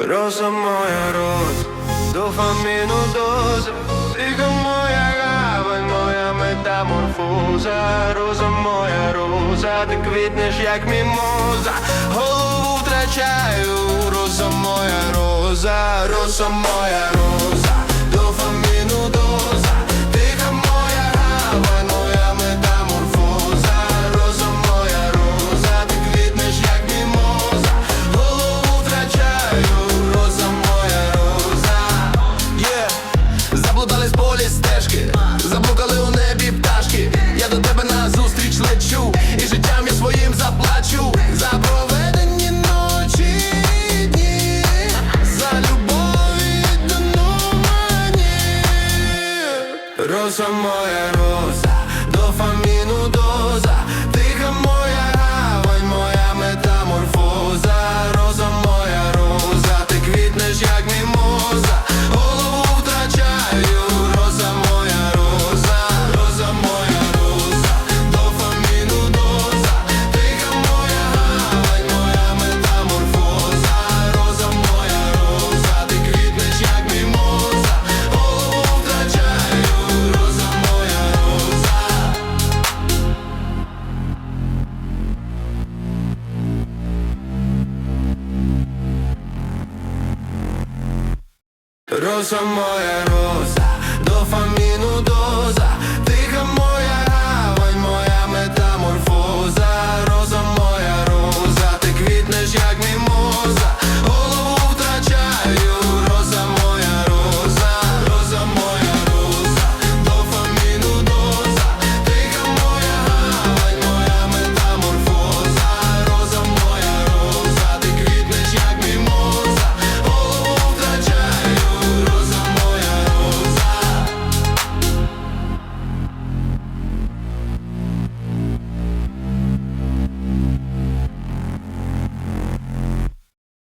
Роза моя роз, дофаміну доза, тиха моя гавань, моя метаморфоза, роза моя роза, ти квітнеш як мімоза, голову втрачаю, роза моя роза, роза моя роза, заблудались полі стежки, заблукали у небі пташки. Я до тебе на зустріч лечу, і життям я своїм заплачу. За проведені ночі дні, за любов віддану мені. Роза моя роза, до доза, Роза моя роза,